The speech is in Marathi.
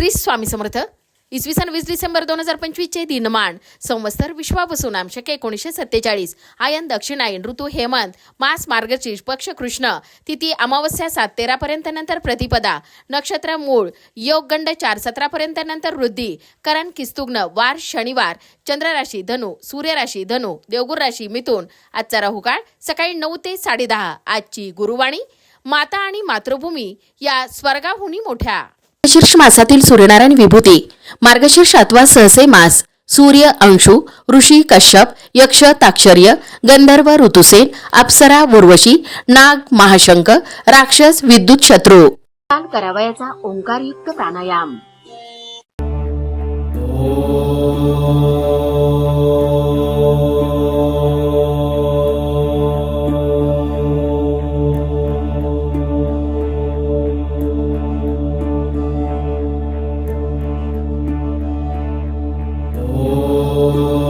श्री स्वामी समर्थ. इसवी सन वीस डिसेंबर दोन हजार पंचवीसचे दिनमान. संवत्सर विश्वापासून आमशक एकोणीसशे सत्तेचाळीस. आयन दक्षिणायन ऋतू हेमंत. मास मार्गशीर्ष पक्ष कृष्ण. तिथी अमावस्या सात तेरापर्यंत नंतर प्रतिपदा. नक्षत्र मूळ. योगगंड चार सतरापर्यंत नंतर वृद्धी. करण किस्तुग्न वार शनिवार. चंद्रराशी धनु. सूर्यराशी धनु. देवगुर राशी मिथून. आजचा राहुकाळ सकाळी नऊ ते साडेदहा आजची गुरुवाणी. माता आणि मातृभूमी या स्वर्गाहुनी मोठ्या. मार्गशीर्ष मासातील सूर्यनारायण विभूती. मार्गशीर्ष अथवा सहसे मास सूर्य अंशु ऋषी कश्यप यक्ष ताक्षर्य गंधर्व ऋतुसेन अप्सरा उर्वशी नाग महाशंक राक्षस विद्युत शत्रू. काल करावयाचा ओंकारयुक्त प्राणायाम. Oh.